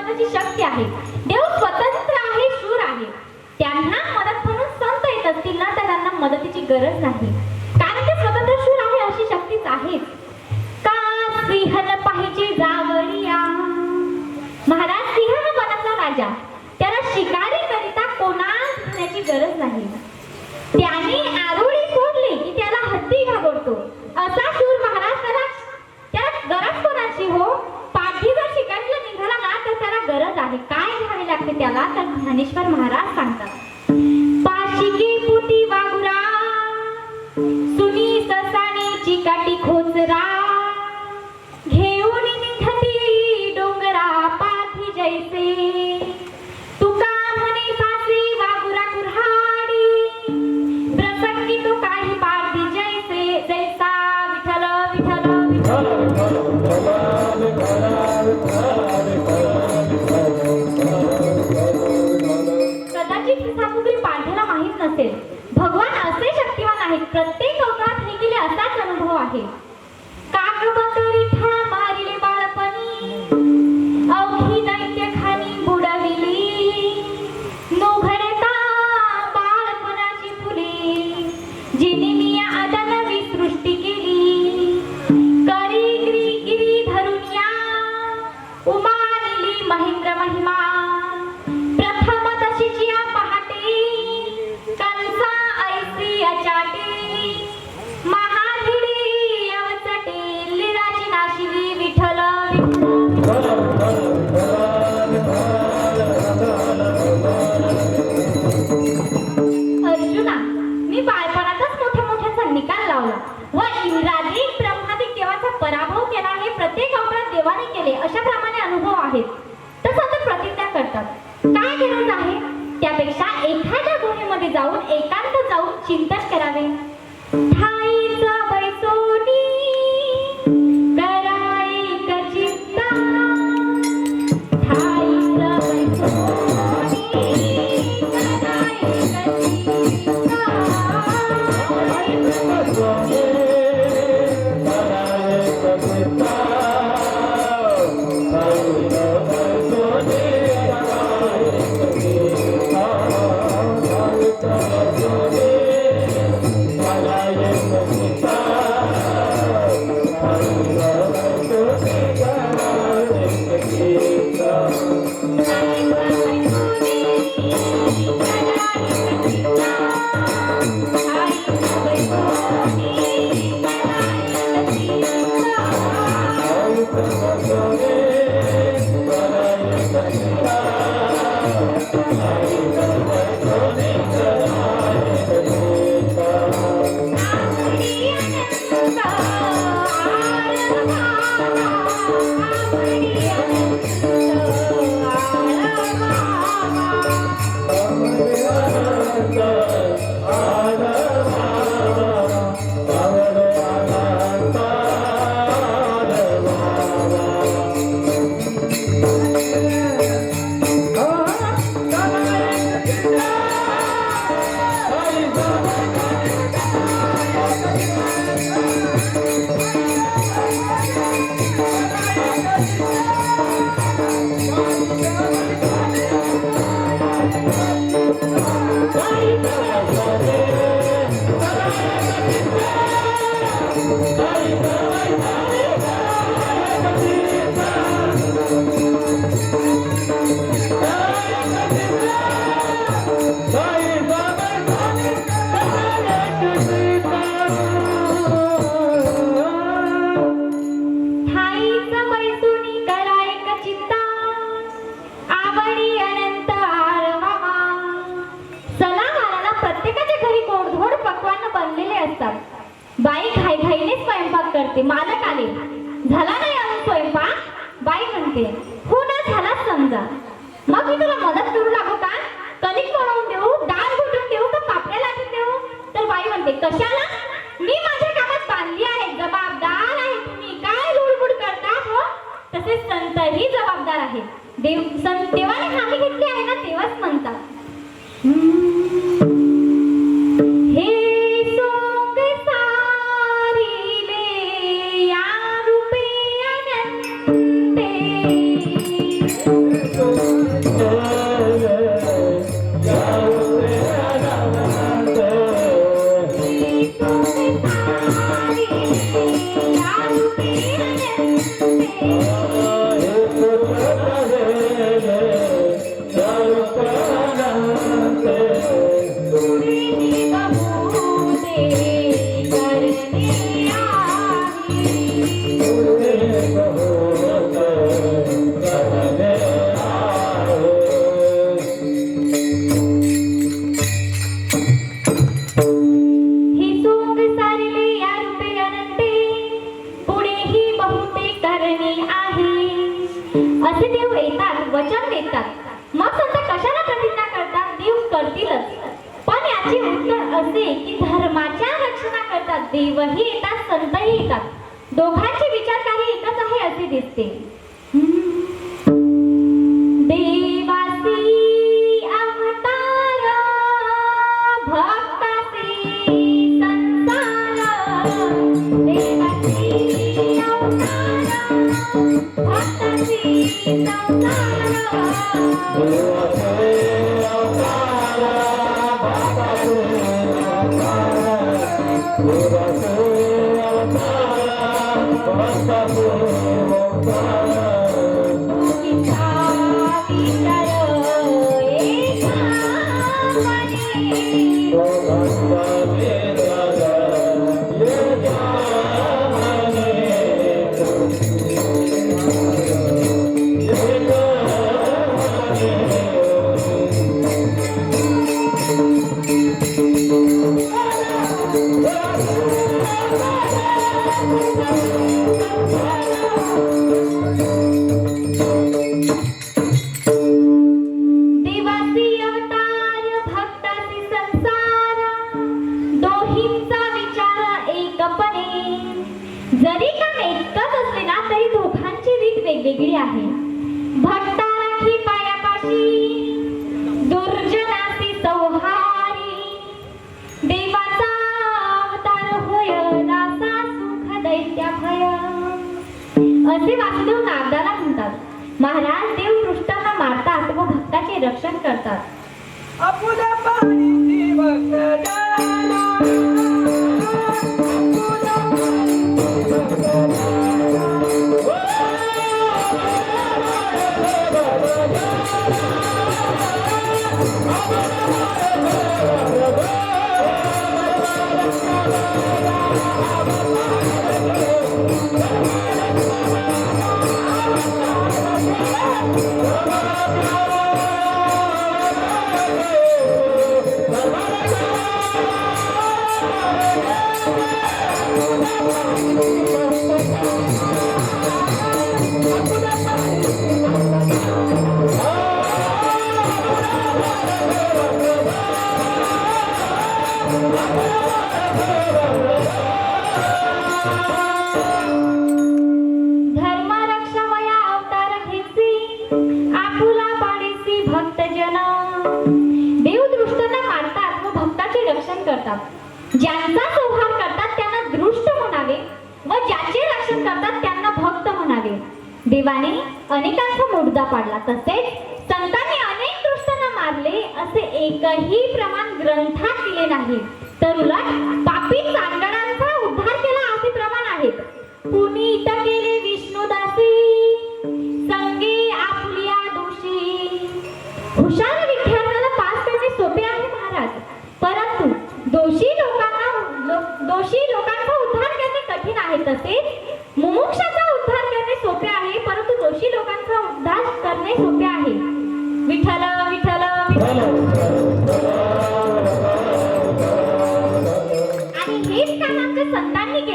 महत्वाची शक्ती आहे. देव स्वतंत्र आहे शूर आहे. त्यांना मदत म्हणून संत येत असतील ना तर त्यांना मदतीची गरज नाही. कारण ते स्वतंत्र शूर आहे अशी शक्तीच आहे. का सिंहन पाहिजे जावरिया महाराज सिंह हा वनातला राजा. त्याला शिकारी करिता कोणाच गरज नाही. त्याने आरोळी फोडली की त्याला हत्ती घाबरतो असा शूर महाराज त्याला त्याला गरज कोणाची हो पाठी जर शिकारीला निघाला ना तर त्याला गरज आहे काय घ्यावे लागते त्याला तर ज्ञानेश्वर महाराज सांगतात. त्यापेक्षा एखाद्या गुहेमध्ये जाऊन एकांत जाऊन चिंतन करावे. करते. मालक आले. झाला नाही अजून स्वयंपाक? बाई म्हणते हो ना झाला समजा. मग मी तुला मदत करू लागू का? कणिक बनवून देऊ डाळ घुटून देऊ का पापड्या लाटून देऊ? तर बाई म्हणते कशाला? मी माझ्या कामात बांधली आहे. जबाबदार आहे तुम्ही. काय लुडबुड करता हो? तसेच संतही जबाबदार आहे. देव संत देवाने हमी घेतली आहे ना तेव्हाच म्हणतात. देवही येतात संतही येतात. दोघांचे विचारकारी एकच आहे असे दिसते. Oh Oh, आहे. भक्ता राखी पायापाशी दुर्जनासी संहारी. देवाचा अवतार होय नासा सुख दैत्या भय असे वासुदेव नागदाला म्हणतात. महाराज देव दृष्टांना मारतात व भक्ताचे रक्षण करतात. आपुल्या पाणीची भक्त Thank you. देव दृष्टांना मारतात व भक्ताचे रक्षण करतात. ज्यांचा संहार करतात त्यांना दृष्ट म्हणावे व ज्याचे रक्षण करतात त्यांना भक्त म्हणावे. देवाने अनेकांचा मुर्दा पाडला तसेच संतांनी अनेक दृष्टांना मारले असे एकही प्रमाण ग्रंथात दिले नाही. तर उलट पापीचा तसेच